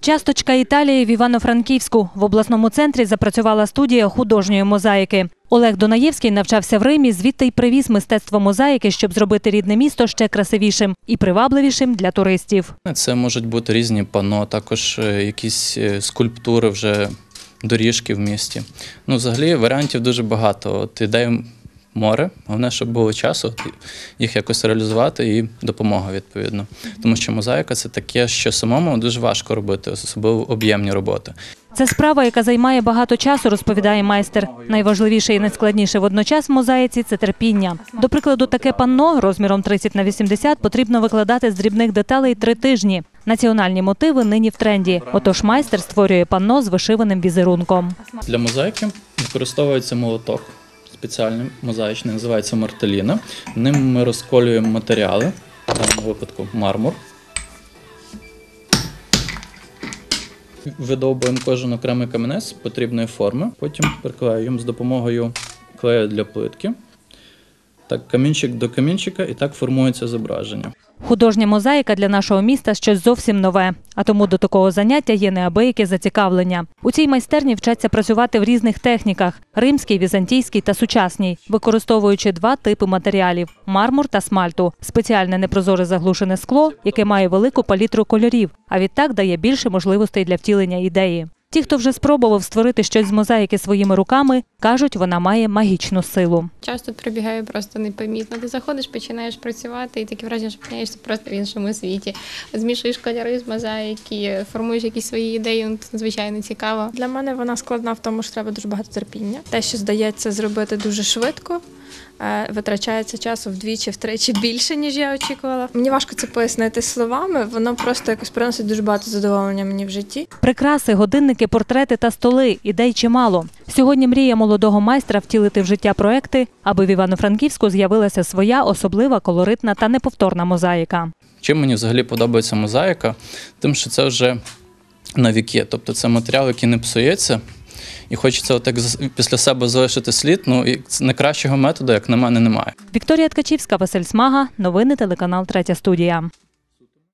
Часточка Італії в Івано-Франківську. В обласному центрі запрацювала студія художньої мозаїки. Олег Донаєвський навчався в Римі, звідти й привіз мистецтво мозаїки, щоб зробити рідне місто ще красивішим і привабливішим для туристів. Це можуть бути різні пано, також е, якісь е, скульптури вже доріжки в місті. Ну, взагалі варіантів дуже багато. От ідей море, головне, щоб було часу їх якось реалізувати і допомога відповідно. Тому що мозаїка це таке, що самому дуже важко робити, особливо об'ємні роботи. Це справа, яка займає багато часу, розповідає майстер. Найважливіше і найскладніше водночас в мозаїці це терпіння. До прикладу, таке панно розміром 30 на 80 потрібно викладати з дрібних деталей три тижні. Національні мотиви нині в тренді. Отож майстер створює панно з вишиваним візерунком. Для мозаїки використовується молоток спеціальний мозаїчний, називається мартеліна. Ним ми розколюємо матеріали, в даному випадку мармур. Видовбуємо кожен окремий каменець потрібної форми, потім приклеюємо з допомогою клею для плитки. Так, камінчик до камінчика, і так формується зображення. Художня мозаїка для нашого міста щось зовсім нове, а тому до такого заняття є неабияке зацікавлення. У цій майстерні вчаться працювати в різних техніках: римській, візантійській та сучасній, використовуючи два типи матеріалів мармур та смальту, спеціальне непрозоре заглушене скло, яке має велику палітру кольорів, а відтак дає більше можливостей для втілення ідеї. Ті, хто вже спробував створити щось з мозаїки своїми руками, кажуть, вона має магічну силу. Час тут пробігає просто непомітно. Ти заходиш, починаєш працювати, і таке враження, що опиняєшся просто в іншому світі. Змішуєш кольори з мозаїки, формуєш якісь свої ідеї, ну, надзвичайно цікаво. Для мене вона складна в тому, що треба дуже багато терпіння. Те, що здається зробити дуже швидко, витрачається часу вдвічі, втричі більше, ніж я очікувала. Мені важко це пояснити словами, воно просто якось приносить дуже багато задоволення мені в житті. Прикраси, годинники, портрети та столи ідей чимало. Сьогодні мрія молодого майстра втілити в життя проекти, аби в Івано-Франківську з'явилася своя особлива, колоритна та неповторна мозаїка. Чим мені взагалі подобається мозаїка? Тим, що це вже на віки. Тобто це матеріал, який не псується. І хочеться отак після себе залишити слід. Ну і найкращого методу, як на мене, немає. Вікторія Ткачівська, Василь Смага. Новини телеканал Третя студія.